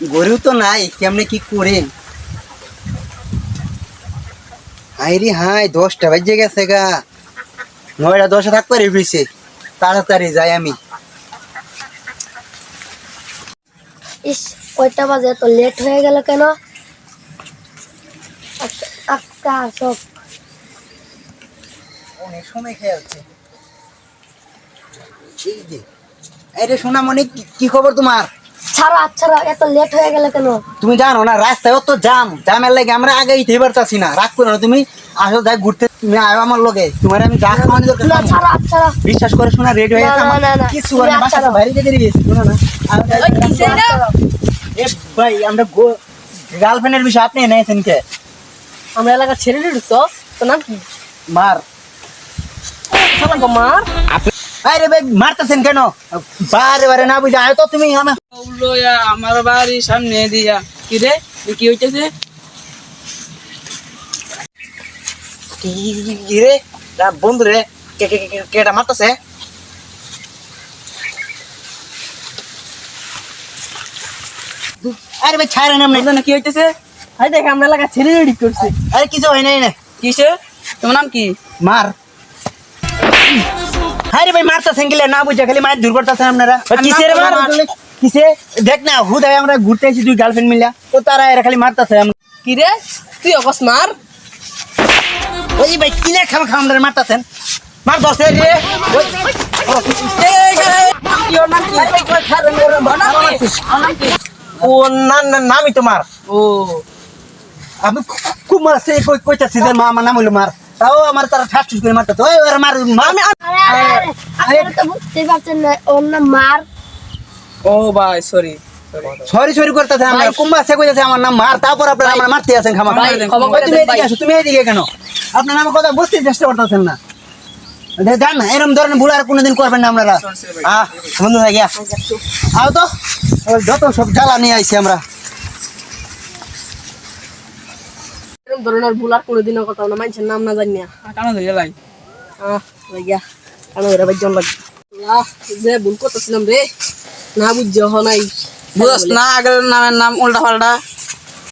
গরু তো নাই কেমনে কি করে হাই রে হাই দশটা বাজে গেছে গা। নয়টা দশে থাকতে রে ফিরছে তাড়াতাড়ি যাই আমি। ইস কয়টা বাজে এত লেট হয়ে গেল কেন? আচ্ছা, সব অনেক সময় খেয়ে যাচ্ছে এই যে সোনামণি কি খবর তোমার? ছাড়া আচ্ছা এত লেট হয়ে গেল কেন? তুমি জানো না রাস্তায় অত জাম জামের লাগে আমরা আগেই থেবার চাচ্ছি না। রাগ করো না তুমি। আসো যাই ঘুরতে তুমি আয়ো আমার লগে। তোমার আমি যা খাওয়ানি দরকার না। ছাড়া আচ্ছা বিশ্বাস করে শোনা রেডি হয়ে গেছে আমার। কিছু না বাসা বাইরে থেকে গেছি শোনো না। এ ভাই আমরা গার্লফ্রেন্ডের বিষয় আপনি এনেছেন কে? আমরা এলাকার ছেড়ে ঢুকছ তো নাম কি? মার। সালাম মার। আরে ভাই মারতেছেন কেন? বারে বারে না বুঝে আয় তো তুমি আমার আমার বাড়ির সামনে দিয়া। কি রে? কি হইতেছে? কি রে? বন্ধু রে কে কে কে- কেটা মারতেছে? আরে ভাই ছাড়ে নাম না কি হইতেছে? হাই দেখ আমরা এলাকার ছেড়ে রেডি করছি। আরে কিছু হয় নাই না। কিসে? তোমার নাম কি? মার। আরে ভাই মারতেছেন গেলে না বুঝে খালি মায়ের দূর করতেছেন আপনারা। কিসে রে মার কিসে? দেখ না হুদায় আমরা ঘুরতে এসেছি দুই গার্লফ্রেন্ড মিলে। তো তারা এরা খালি মারতেছে। কি রে তুই অকস মার। ওই ভাই কিনে খাম খাম ধরে মারতেছেন মার দশে রে ও না না নামই তোমার ও। আমি খুব মারছে কই কইতাছি যে মা আমার নাম হইল মার। তাও আমার তারা ঠাস ঠুস করে মারতে ওই ওর মার মার আমি আরে তো বুঝতেই পারছেন না ওর নাম মার। ও ভাই সরি সরি সরি করতেছে আমরা কুম্বা সে কইতাছে আমার নাম মার। তারপর আপনারা আমার মারতে আছেন খামা ভাই, তুমি দেন, এদিকে আসো তুমি এদিকে কেন? আপনার আমার কথা বুঝতে চেষ্টা করতেছেন না। দে- না এরকম ধরনের ভুল আর কোনোদিন করবেন না আপনারা। আহ বন্ধু হয়ে গিয়া। আও তো যত সব জ্বালা নিয়ে আইছি আমরা। ধরনের ভুল আর কোনোদিনও কথা না। মানুষের নাম না জানি না। কেন ধরে লাই। লাগিয়া কেন এরা বাইজন লাগে যে ভুল করতেছিলাম রে না বুঝছে হ নাই বুঝস না আগের নামের নাম উল্টা পাল্টা।